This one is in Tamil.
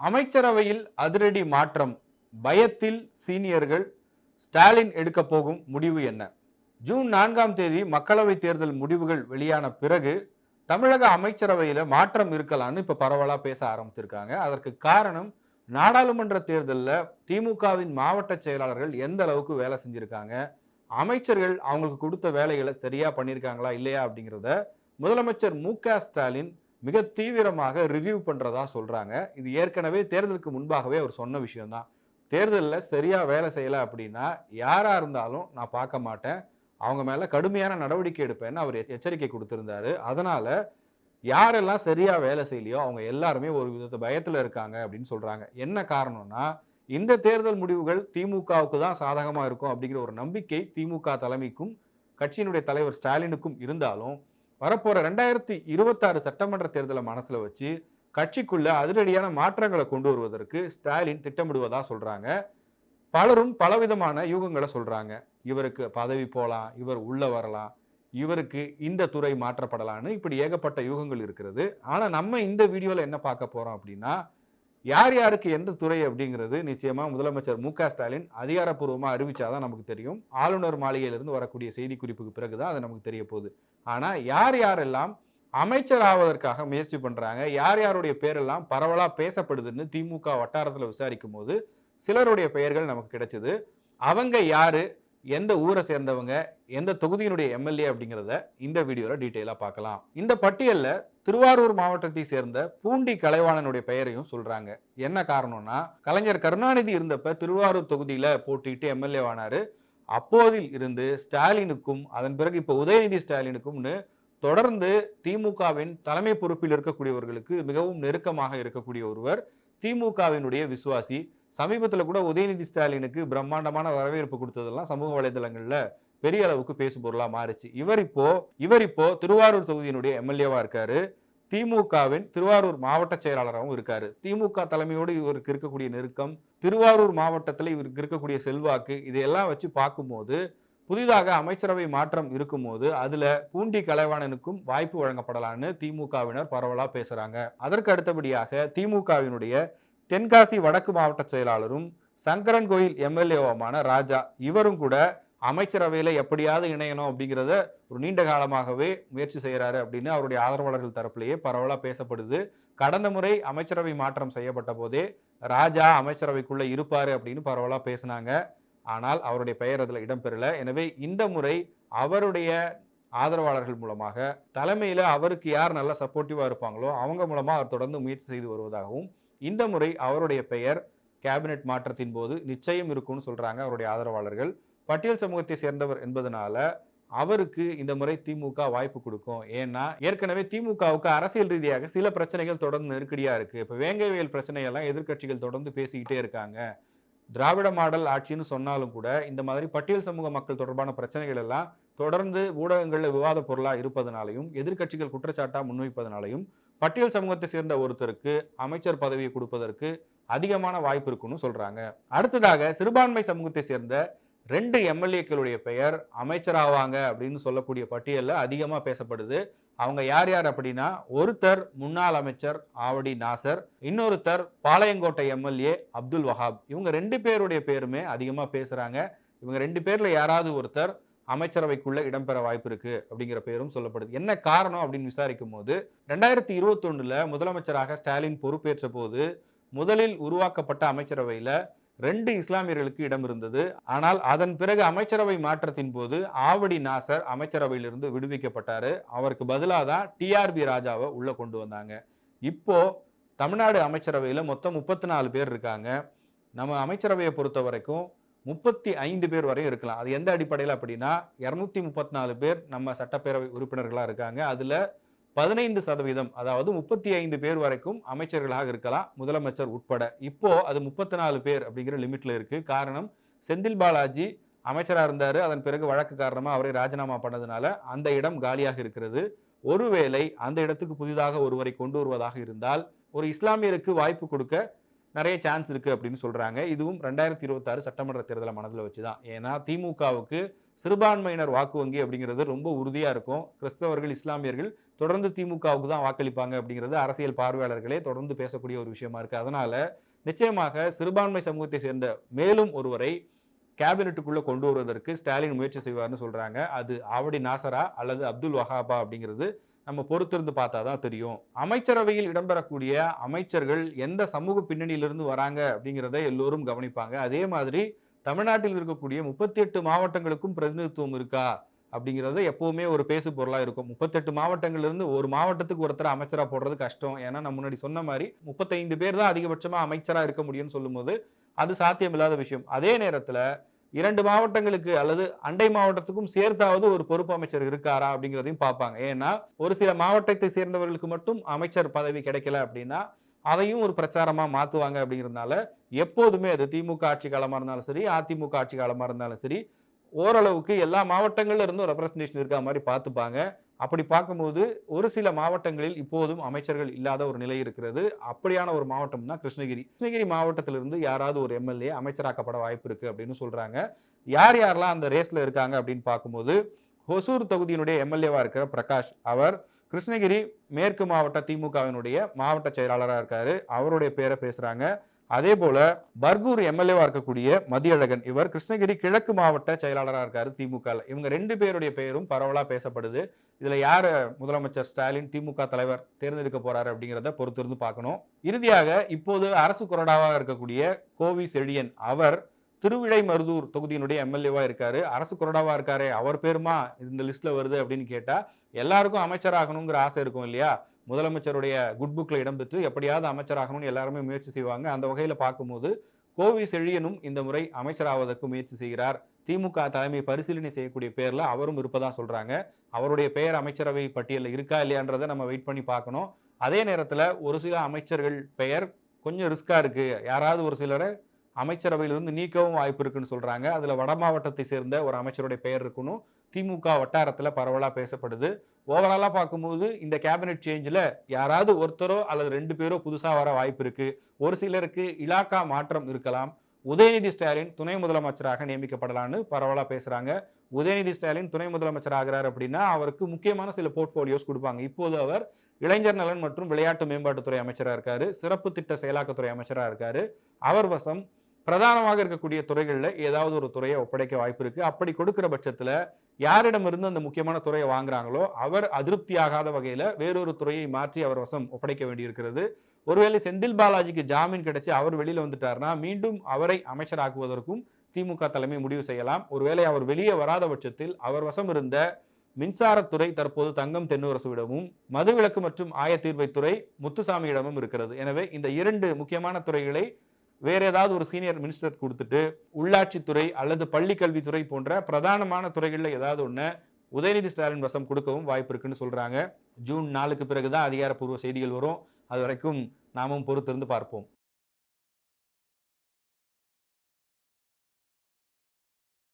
அமைச்சரவையில் அதிரடி மாற்றம். பயத்தில் சீனியர்கள் ஸ்டாலின் எடுக்க போகும் முடிவு என்ன? ஜூன் நான்காம் தேதி மக்களவைத் தேர்தல் முடிவுகள் வெளியான பிறகு தமிழக அமைச்சரவையில் மாற்றம் இருக்கலாம்னு இப்போ பரவலாக பேச ஆரம்பிச்சிருக்காங்க. அதற்கு காரணம் நாடாளுமன்ற தேர்தலில் திமுகவின் மாவட்ட செயலாளர்கள் எந்த அளவுக்கு வேலை செஞ்சுருக்காங்க? அமைச்சர்கள் அவங்களுக்கு கொடுத்த வேலைகளை சரியாக பண்ணியிருக்காங்களா இல்லையா அப்படிங்கிறத முதலமைச்சர் மு க ஸ்டாலின் மிக தீவிரமாக ரிவ்யூ பண்ணுறதா சொல்கிறாங்க இது ஏற்கனவே தேர்தலுக்கு முன்பாகவே அவர் சொன்ன விஷயம்தான். தேர்தலில் சரியாக வேலை செய்யலை அப்படின்னா யாராக இருந்தாலும் நான் பார்க்க மாட்டேன். அவங்க மேலே கடுமையான நடவடிக்கை எடுப்பேன்னு அவர் எச்சரிக்கை கொடுத்துருந்தாரு. அதனால் யாரெல்லாம் சரியாக வேலை செய்யலையோ அவங்க எல்லாருமே ஒரு விதத்தை பயத்தில் இருக்காங்க அப்படின்னு சொல்கிறாங்க என்ன காரணம்னா இந்த தேர்தல் முடிவுகள் திமுகவுக்கு தான் சாதகமாக இருக்கும் அப்படிங்கிற ஒரு நம்பிக்கை திமுக தலைமைக்கும் கட்சியினுடைய தலைவர் ஸ்டாலினுக்கும் இருந்தாலும் வரப்போகிற ரெண்டாயிரத்தி இருபத்தாறு சட்டமன்ற தேர்தலை மனசில் வச்சு கட்சிக்குள்ள அதிரடியான மாற்றங்களை கொண்டு வருவதற்கு ஸ்டாலின் திட்டமிடுவதா சொல்கிறாங்க பலரும் பலவிதமான யூகங்களை சொல்கிறாங்க இவருக்கு பதவி போகலாம் இவர் உள்ளே வரலாம் இவருக்கு இந்த துறை மாற்றப்படலாம்னு இப்படி ஏகப்பட்ட யூகங்கள் இருக்கிறது. ஆனால் நம்ம இந்த வீடியோவில் என்ன பார்க்க போகிறோம் அப்படின்னா யார் யாருக்கு எந்த துறை அப்படிங்கிறது நிச்சயமாக முதலமைச்சர் மு ஸ்டாலின் அதிகாரப்பூர்வமாக அறிவித்தாதான் நமக்கு தெரியும். ஆளுநர் மாளிகையிலிருந்து வரக்கூடிய செய்தி குறிப்புக்கு பிறகுதான் அது நமக்கு தெரிய போகுது. ஆனால் யார் யாரெல்லாம் அமைச்சர் ஆவதற்காக முயற்சி பண்ணுறாங்க யார் யாருடைய பேரெல்லாம் பரவலாக பேசப்படுதுன்னு திமுக வட்டாரத்தில் விசாரிக்கும் போது சிலருடைய பெயர்கள் நமக்கு கிடைச்சது. அவங்க யார் எந்த ஊரை சேர்ந்தவங்க எந்த தொகுதியினுடைய எம்எல்ஏ அப்படிங்கிறத இந்த வீடியோவில் டீட்டெயிலாக பார்க்கலாம். இந்த பட்டியலில் திருவாரூர் மாவட்டத்தை சேர்ந்த பூண்டி கலைவாணனுடைய பெயரையும் சொல்கிறாங்க என்ன காரணம்னா கலைஞர் கருணாநிதி இருந்தப்ப திருவாரூர் தொகுதியில் போட்டிட்டு எம்எல்ஏ ஆனார். அப்போதில் இருந்து ஸ்டாலினுக்கும் அதன் பிறகு இப்போ உதயநிதி ஸ்டாலினுக்கும்னு தொடர்ந்து திமுகவின் தலைமை பொறுப்பில் இருக்கக்கூடியவர்களுக்கு மிகவும் நெருக்கமாக இருக்கக்கூடிய ஒருவர் திமுகவினுடைய விசுவாசி. சமீபத்தில் கூட உதயநிதி ஸ்டாலினுக்கு பிரம்மாண்டமான வரவேற்பு கொடுத்ததெல்லாம் சமூக வலைதளங்களில் பெரிய அளவுக்கு பேசு பொருளாக மாறுச்சு. இவர் இப்போ இவர் இப்போ திருவாரூர் தொகுதியினுடைய எம்எல்ஏவா இருக்காரு. திமுகவின் திருவாரூர் மாவட்ட செயலாளராகவும் இருக்காரு. திமுக தலைமையோடு இவருக்கு இருக்கக்கூடிய நெருக்கம் திருவாரூர் மாவட்டத்தில் இவருக்கு இருக்கக்கூடிய செல்வாக்கு இதையெல்லாம் வச்சு பார்க்கும்போது புதிதாக அமைச்சரவை மாற்றம் இருக்கும்போது அதில் பூண்டி கலைவாணனுக்கும் வாய்ப்பு வழங்கப்படலான்னு திமுகவினர் பரவலாக பேசுகிறாங்க அதற்கு அடுத்தபடியாக திமுகவினுடைய தென்காசி வடக்கு மாவட்ட செயலாளரும் சங்கரன் கோயில் எம்எல்ஏவுமான ராஜா இவரும் கூட அமைச்சரவையில் எப்படியாவது இணையணும் அப்படிங்கிறத ஒரு நீண்ட காலமாகவே முயற்சி செய்கிறாரு அப்படின்னு அவருடைய ஆதரவாளர்கள் தரப்பிலேயே பரவலாக பேசப்படுது. கடந்த முறை அமைச்சரவை மாற்றம் செய்யப்பட்ட போதே ராஜா அமைச்சரவைக்குள்ளே இருப்பார் அப்படின்னு பரவலாக பேசினாங்க. ஆனால் அவருடைய பெயர் அதில் இடம்பெறல. எனவே இந்த முறை அவருடைய ஆதரவாளர்கள் மூலமாக தலைமையில் அவருக்கு யார் நல்லா சப்போர்ட்டிவாக இருப்பாங்களோ அவங்க மூலமாக அவர் தொடர்ந்து முயற்சி செய்து வருவதாகவும் இந்த முறை அவருடைய பெயர் கேபினெட் மாற்றத்தின் போது நிச்சயம் இருக்கும்னு சொல்கிறாங்க அவருடைய ஆதரவாளர்கள். பட்டியல் சமூகத்தை சேர்ந்தவர் என்பதனால அவருக்கு இந்த முறை திமுக வாய்ப்பு கொடுக்கும். ஏன்னா ஏற்கனவே திமுகவுக்கு அரசியல் ரீதியாக சில பிரச்சனைகள் தொடர்ந்து நெருக்கடியா இருக்கு. இப்போ வேங்கைவேல் பிரச்சனையெல்லாம் எதிர்க்கட்சிகள் தொடர்ந்து பேசிக்கிட்டே இருக்காங்க. திராவிட மாடல் ஆட்சின்னு சொன்னாலும் கூட இந்த மாதிரி பட்டியல் சமூக மக்கள் தொடர்பான பிரச்சனைகள் எல்லாம் தொடர்ந்து ஊடகங்களில் விவாத பொருளாக இருப்பதனாலையும் எதிர்க்கட்சிகள் குற்றச்சாட்டாக முன்வைப்பதனாலையும் பட்டியல் சமூகத்தை சேர்ந்த ஒருத்தருக்கு அமைச்சர் பதவியை கொடுப்பதற்கு அதிகமான வாய்ப்பு இருக்குன்னு சொல்றாங்க. அடுத்ததாக சிறுபான்மை சமூகத்தை சேர்ந்த ரெண்டு எம்எல்ஏக்களுடைய பெயர் அமைச்சராவாங்க அப்படின்னு சொல்லக்கூடிய பட்டியலில் அதிகமாக பேசப்படுது. அவங்க யார் யார் அப்படின்னா ஒருத்தர் முன்னாள் அமைச்சர் ஆவடி நாசர் இன்னொருத்தர் பாளையங்கோட்டை எம்எல்ஏ அப்துல் வஹாப். இவங்க ரெண்டு பேருடைய பேருமே அதிகமாக பேசுகிறாங்க இவங்க ரெண்டு பேரில் யாராவது ஒருத்தர் அமைச்சரவைக்குள்ளே இடம்பெற வாய்ப்பு இருக்குது அப்படிங்கிற பேரும் சொல்லப்படுது. என்ன காரணம் அப்படின்னு விசாரிக்கும் போது ரெண்டாயிரத்தி இருபத்தொன்னுல முதலமைச்சராக ஸ்டாலின் பொறுப்பேற்ற போது முதலில் உருவாக்கப்பட்ட அமைச்சரவையில் ரெண்டு இஸ்லாமியர்களுக்கு இடம் இருந்தது. ஆனால் அதன் பிறகு அமைச்சரவை மாற்றத்தின் போது ஆவடி நாசர் அமைச்சரவையிலிருந்து விடுவிக்கப்பட்டார். அவருக்கு பதிலாக தான் டிஆர்பி ராஜாவை உள்ளே கொண்டு வந்தாங்க. இப்போ தமிழ்நாடு அமைச்சரவையில் மொத்தம் முப்பத்தி நாலு பேர் இருக்காங்க. நம்ம அமைச்சரவையை பொறுத்த வரைக்கும் முப்பத்தி ஐந்து பேர் வரையும் இருக்கலாம். அது எந்த அடிப்படையில் அப்படின்னா இரநூத்தி முப்பத்தி நாலு பேர் நம்ம சட்டப்பேரவை உறுப்பினர்களாக இருக்காங்க. அதில் பதினைந்து சதவீதம் அதாவது முப்பத்தி ஐந்து பேர் வரைக்கும் அமைச்சர்களாக இருக்கலாம் முதலமைச்சர் உட்பட. இப்போ அது முப்பத்தி நாலு பேர் அப்படிங்கிற லிமிட்ல இருக்கு. காரணம் செந்தில் பாலாஜி அமைச்சராக இருந்தார். அதன் பிறகு வழக்கு காரணமாக அவரை ராஜினாமா பண்ணதுனால அந்த இடம் காலியாக இருக்கிறது. ஒருவேளை அந்த இடத்துக்கு புதிதாக ஒருவரை கொண்டு வருவதாக இருந்தால் ஒரு இஸ்லாமியருக்கு வாய்ப்பு கொடுக்க நிறைய சான்ஸ் இருக்குது அப்படின்னு சொல்கிறாங்க இதுவும் ரெண்டாயிரத்தி இருபத்தாறு சட்டமன்ற தேர்தலை மனதில் வச்சு தான் ஏன்னா திமுகவுக்கு சிறுபான்மையினர் வாக்கு வங்கி அப்படிங்கிறது ரொம்ப உறுதியாக இருக்கும். கிறிஸ்தவர்கள் இஸ்லாமியர்கள் தொடர்ந்து திமுகவுக்கு தான் வாக்களிப்பாங்க அப்படிங்கிறது அரசியல் பார்வையாளர்களே தொடர்ந்து பேசக்கூடிய ஒரு விஷயமா இருக்குது அதனால் நிச்சயமாக சிறுபான்மை சமூகத்தை சேர்ந்த மேலும் ஒருவரை கேபினெட்டுக்குள்ளே கொண்டு வருவதற்கு ஸ்டாலின் முயற்சி செய்வார்னு சொல்கிறாங்க அது ஆவடி நாசரா அல்லது அப்துல் வஹாபா அப்படிங்கிறது நம்ம பொறுத்திருந்து பார்த்தா தான் தெரியும். அமைச்சரவையில் இடம்பெறக்கூடிய அமைச்சர்கள் எந்த சமூக பின்னணியிலிருந்து வராங்க அப்படிங்கிறத எல்லோரும் கவனிப்பாங்க. அதே மாதிரி தமிழ்நாட்டில் இருக்கக்கூடிய முப்பத்தி எட்டு மாவட்டங்களுக்கும் பிரதிநிதித்துவம் இருக்கா? அப்படிங்கிறது எப்பவுமே ஒரு பேசு பொருளாக இருக்கும். முப்பத்தெட்டு மாவட்டங்கள்ல இருந்து ஒரு மாவட்டத்துக்கு ஒருத்தர் அமைச்சராக போடுறது கஷ்டம். ஏன்னா நம்ம முன்னாடி சொன்ன மாதிரி முப்பத்தைந்து பேர் தான் அதிகபட்சமாக அமைச்சராக இருக்க முடியும்னு சொல்லும்போது அது சாத்தியமில்லாத விஷயம். அதே நேரத்தில் இரண்டு மாவட்டங்களுக்கு அல்லது அண்டை மாவட்டத்துக்கும் சேர்த்தாவது ஒரு பொறுப்பு அமைச்சர் இருக்காரா அப்படிங்கிறதையும் பார்ப்பாங்க. ஏன்னா ஒரு சில மாவட்டத்தை சேர்ந்தவர்களுக்கு மட்டும் அமைச்சர் பதவி கிடைக்கல அப்படின்னா அதையும் ஒரு பிரச்சாரமாக மாற்றுவாங்க அப்படிங்கிறதுனால எப்போதுமே அது திமுக ஆட்சி காலமாக இருந்தாலும் சரி அதிமுக ஆட்சி காலமாக இருந்தாலும் சரி ஓரளவுக்கு எல்லா மாவட்டங்களில் இருந்தும் ரெப்ரசன்டேஷன் இருக்கா மாதிரி பார்த்துப்பாங்க. அப்படி பார்க்கும்போது ஒரு சில மாவட்டங்களில் இப்போதும் அமைச்சர்கள் இல்லாத ஒரு நிலை இருக்கிறது. அப்படியான ஒரு மாவட்டம் தான் கிருஷ்ணகிரி. கிருஷ்ணகிரி மாவட்டத்திலிருந்து யாராவது ஒரு எம்எல்ஏ அமைச்சராக்கப்பட வாய்ப்பு இருக்குது அப்படின்னு சொல்கிறாங்க யார் யாரெல்லாம் அந்த ரேஸில் இருக்காங்க அப்படின்னு பார்க்கும்போது ஹொசூர் தொகுதியினுடைய எம்எல்ஏவாக இருக்கிற பிரகாஷ் அவர் கிருஷ்ணகிரி மேற்கு மாவட்ட திமுகவினுடைய மாவட்ட செயலாளராக இருக்காரு. அவருடைய பேரை பேசுறாங்க. அதே போல பர்கூர் எம்எல்ஏவா இருக்கக்கூடிய மதியழகன் இவர் கிருஷ்ணகிரி கிழக்கு மாவட்ட செயலாளராக இருக்காரு திமுக இவங்க ரெண்டு பேருடைய பெயரும் பரவலா பேசப்படுது. இதுல யார் முதலமைச்சர் ஸ்டாலின் திமுக தலைவர் தேர்ந்தெடுக்க போறாரு அப்படிங்கிறத பொறுத்திருந்து பார்க்கணும். இறுதியாக இப்போது அரசு கொறடாவாக இருக்கக்கூடிய கோவி செழியன் அவர் திருவிழை மருதூர் தொகுதியினுடைய எம்எல்ஏவா இருக்காரு. அரசு கொறடாவா இருக்காரு அவர் பேருமா இந்த லிஸ்ட்ல வருது அப்படின்னு கேட்டா எல்லாருக்கும் அமைச்சராகணுங்கிற ஆசை இருக்கும் இல்லையா? முதலமைச்சருடைய குட் புக்ல இடம்பெற்று எப்படியாவது அமைச்சராகணும்னு எல்லாருமே முயற்சி செய்வாங்க. அந்த வகையில பார்க்கும்போது கோவி செழியனும் இந்த முறை அமைச்சராவதற்கு முயற்சி செய்கிறார். திமுக தலைமை பரிசீலனை செய்யக்கூடிய பேரில் அவரும் இருப்பதாக சொல்கிறாங்க அவருடைய பெயர் அமைச்சரவை பட்டியலில் இருக்கா இல்லையான்றதை நம்ம வெயிட் பண்ணி பார்க்கணும். அதே நேரத்தில் ஒரு சில அமைச்சர்கள் பெயர் கொஞ்சம் ரிஸ்க்காக இருக்குது யாராவது ஒரு சிலரை அமைச்சரவையிலிருந்து நீக்கவும் வாய்ப்பு இருக்குன்னு சொல்றாங்க. அதுல வட மாவட்டத்தை சேர்ந்த ஒரு அமைச்சருடைய பெயர் இருக்கணும். திமுக வட்டாரத்தில் பரவலாக பேசப்படுது. ஓவராலாக பார்க்கும்போது இந்த கேபினெட் சேஞ்சில் யாராவது ஒருத்தரோ அல்லது ரெண்டு பேரோ புதுசாக வர வாய்ப்பு இருக்குது ஒரு சிலருக்கு இலாக்கா மாற்றம் இருக்கலாம். உதயநிதி ஸ்டாலின் துணை முதலமைச்சராக நியமிக்கப்படலான்னு பரவலாக பேசுகிறாங்க உதயநிதி ஸ்டாலின் துணை முதலமைச்சர் ஆகிறார் அப்படின்னா அவருக்கு முக்கியமான சில போர்ட்ஃபோலியோஸ் கொடுப்பாங்க. இப்போது அவர் இளைஞர் நலன் மற்றும் விளையாட்டு மேம்பாட்டுத்துறை அமைச்சராக இருக்கார். சிறப்பு திட்ட செயலாக்கத்துறை அமைச்சராக இருக்கார். அவர் வசம் பிரதானமாக இருக்கக்கூடிய துறைகளில் ஏதாவது ஒரு துறையை ஒப்படைக்க வாய்ப்பு இருக்கு. அப்படி கொடுக்கிற பட்சத்தில் யாரிடமிருந்து அந்த முக்கியமான துறையை வாங்குறாங்களோ அவர் அதிருப்தி ஆகாத வகையில் வேறொரு துறையை மாற்றி அவர் வசம் ஒப்படைக்க வேண்டியிருக்கிறது. ஒருவேளை செந்தில் பாலாஜிக்கு ஜாமீன் கிடைச்சி அவர் வெளியில் வந்துட்டார்னா மீண்டும் அவரை அமைச்சராக்குவதற்கும் திமுக தலைமை முடிவு செய்யலாம். ஒருவேளை அவர் வெளியே வராத பட்சத்தில் அவர் வசம் இருந்த மின்சாரத்துறை தற்போது தங்கம் தென்னரசுவிடமும் மதுவிலக்கு மற்றும் ஆயத்தீர்வைத்துறை முத்துசாமியிடமும் இருக்கிறது. எனவே இந்த இரண்டு முக்கியமான துறைகளை வேற ஏதாவது ஒரு சீனியர் மினிஸ்டர் கொடுத்துட்டு உள்ளாட்சித்துறை அல்லது பள்ளி கல்வித்துறை போன்ற பிரதானமான துறைகளில் ஏதாவது ஒன்று உதயநிதி ஸ்டாலின் வசம் கொடுக்கவும் வாய்ப்பு இருக்குன்னு சொல்கிறாங்க ஜூன் நாலுக்கு பிறகுதான் அதிகாரப்பூர்வ செய்திகள் வரும். அது வரைக்கும் நாமும் பொறுத்திருந்து பார்ப்போம்.